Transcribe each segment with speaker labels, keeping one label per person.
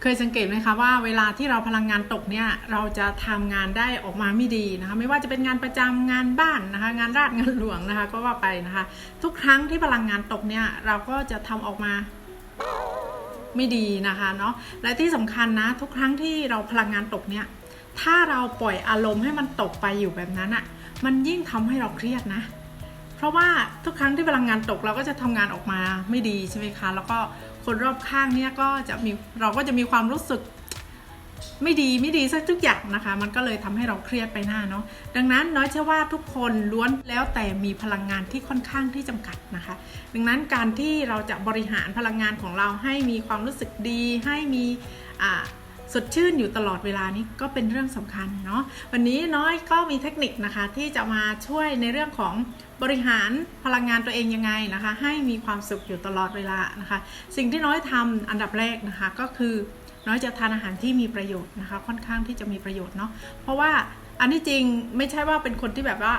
Speaker 1: เคยสังเกตไหมคะว่าเวลาที่เราพลังงานตกเนี่ยเราจะทำงานได้ออกมาไม่ดีนะคะ ไม่ว่าจะเป็นงานประจำงานบ้านนะคะ งานราชงานหลวงนะคะ ก็ว่าไปนะคะ ทุกครั้งที่พลังงานตกเนี่ยเราก็จะทำออกมาไม่ดีนะคะเนาะและที่สำคัญนะ ทุกครั้งที่เราพลังงานตกเนี่ยถ้าเราปล่อยอารมณ์ให้มันตกไปอยู่แบบนั้นอะ่ะมันยิ่งทำให้เราเครียดนะ เพราะว่าทุกครั้งที่พลังงานตกเราก็จะทำงานออกมาไม่ดีใช่ไหมคะ แล้วก็คนรอบข้างเนี่ยก็จะมีเราก็จะมีความรู้สึกไม่ดีไม่ดีสักทุกอย่างนะคะ มันก็เลยทำให้เราเครียดไปหน้าเนาะดังนั้นน้อยเชื่อว่าทุกคนล้วนแล้วแต่มีพลังงานที่ค่อนข้างที่จำกัดนะคะ ดังนั้นการที่เราจะบริหารพลังงานของเราให้มีความรู้สึกดีให้มีอ่า สดชื่นอยู่ตลอดเวลานี้ก็เป็นเรื่องสำคัญเนาะวันนี้น้อยก็มีเทคนิคนะคะที่จะมาช่วยในเรื่องของบริหารพลังงานตัวเองยังไงนะคะ ให้มีความสุขอยู่ตลอดเวลานะคะ สิ่งที่น้อยทำอันดับแรกนะคะก็คือน้อยจะทานอาหารที่มีประโยชน์นะคะ ค่อนข้างที่จะมีประโยชน์เนาะเพราะว่าอันที่จริงไม่ใช่ว่าเป็นคนที่แบบว่า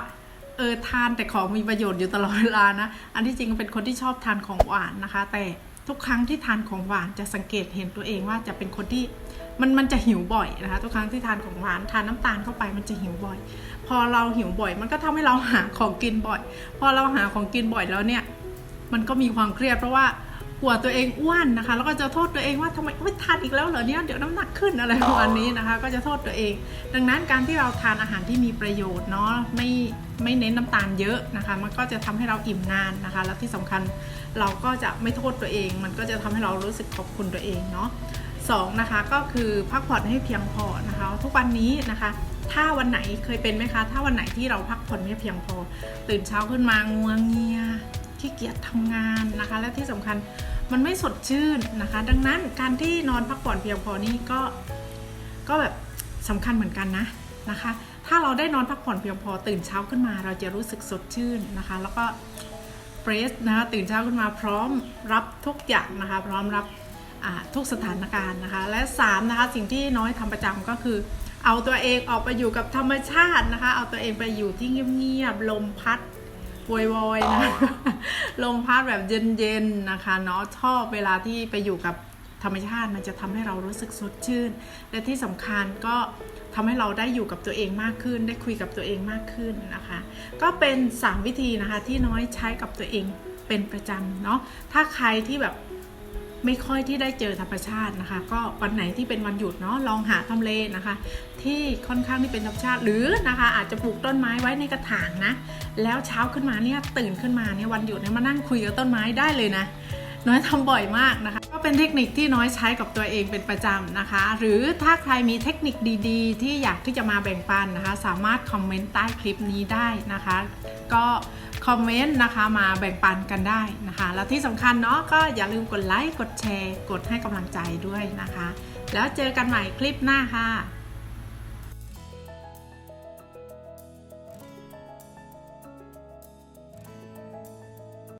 Speaker 1: เออทานแต่ของมีประโยชน์อยู่ตลอดเวลานะ อันที่จริงเป็นคนที่ชอบทานของหวานนะคะ แต่ ทุกครั้งที่ทานของหวานจะสังเกตเห็นตัวเองว่าจะเป็นคนที่มันมันจะหิวบ่อยนะคะทุกครั้งที่ทานของหวานทานน้ำตาลเข้าไปมันจะหิวบ่อย พอเราหิวบ่อย มันก็ทำให้เราหาของกินบ่อย พอเราหาของกินบ่อยแล้วเนี่ย มันก็มีความเครียดเพราะว่า กลัวตัวเองอ้วนนะคะ แล้วก็จะโทษตัวเองว่าทำไมโอ๊ยทานอีกแล้วเหรอเนี่ยเดี๋ยวน้ำหนักขึ้นอะไรประมาณนี้นะคะ ก็จะโทษตัวเอง ดังนั้นการที่เราทานอาหารที่มีประโยชน์เนาะไม่ไม่เน้นน้ำตาลเยอะนะคะ มันก็จะทำให้เราอิ่มนานนะคะ แล้วที่สำคัญเราก็จะไม่โทษตัวเอง มันก็จะทำให้เรารู้สึกขอบคุณตัวเองเนาะสองนะคะก็คือพักผ่อนให้เพียงพอนะคะ ทุกวันนี้นะคะถ้าวันไหนเคยเป็นไหมคะ ถ้าวันไหนที่เราพักผ่อนไม่เพียงพอ ตื่นเช้าขึ้นมางัวงเงีย ขี้เกียจทำงานนะคะ และที่สำคัญมันไม่สดชื่นนะคะ ดังนั้นการที่นอนพักผ่อนเพียงพอนี่ก็ก็แบบสำคัญเหมือนกันนะนะคะ ถ้าเราได้นอนพักผ่อนเพียงพอตื่นเช้าขึ้นมา เราจะรู้สึกสดชื่นนะคะ แล้วก็เฟรชนะคะตื่นเช้าขึ้นมาพร้อมรับทุกอย่างนะคะ พร้อมรับทุกสถานการณ์นะคะ และ3นะคะสิ่งที่น้อยทำประจำก็คือ เอาตัวเองออกไปอยู่กับธรรมชาตินะคะ เอาตัวเองไปอยู่ที่เงียบๆลมพัด วอยๆนะลมพัดแบบเย็นๆนะคะเนาะชอบเวลาที่ไปอยู่กับธรรมชาติมันจะทำให้เรารู้สึกสดชื่น และที่สำคัญก็ทำให้เราได้อยู่กับตัวเองมากขึ้น ได้คุยกับตัวเองมากขึ้นนะคะ ก็เป็น 3 วิธีนะคะที่น้อยใช้กับตัวเองเป็นประจำเนาะถ้าใครที่แบบ ไม่ค่อยที่ได้เจอธรรมชาตินะคะ ก็วันไหนที่เป็นวันหยุดเนาะลองหาทำเลนะคะ ที่ค่อนข้างที่เป็นธรรมชาติหรือนะคะ อาจจะปลูกต้นไม้ไว้ในกระถางนะ แล้วเช้าขึ้นมาเนี่ยตื่นขึ้นมาเนี่ยวันหยุดเนี่ยมานั่งคุยกับต้นไม้ได้เลยนะน้อยทำบ่อยมากนะคะ ก็เป็นเทคนิคที่น้อยใช้กับตัวเองเป็นประจำนะคะ หรือถ้าใครมีเทคนิคดีๆ ที่อยากที่จะมาแบ่งปันนะคะ สามารถคอมเมนต์ใต้คลิปนี้ได้นะคะ ก็ คอมเมนต์นะคะมาแบ่งปันกันได้นะคะ แล้วที่สำคัญเนาะก็อย่าลืมกดไลค์ กดแชร์ กดให้กำลังใจด้วยนะคะ แล้วเจอกันใหม่คลิปหน้าค่ะ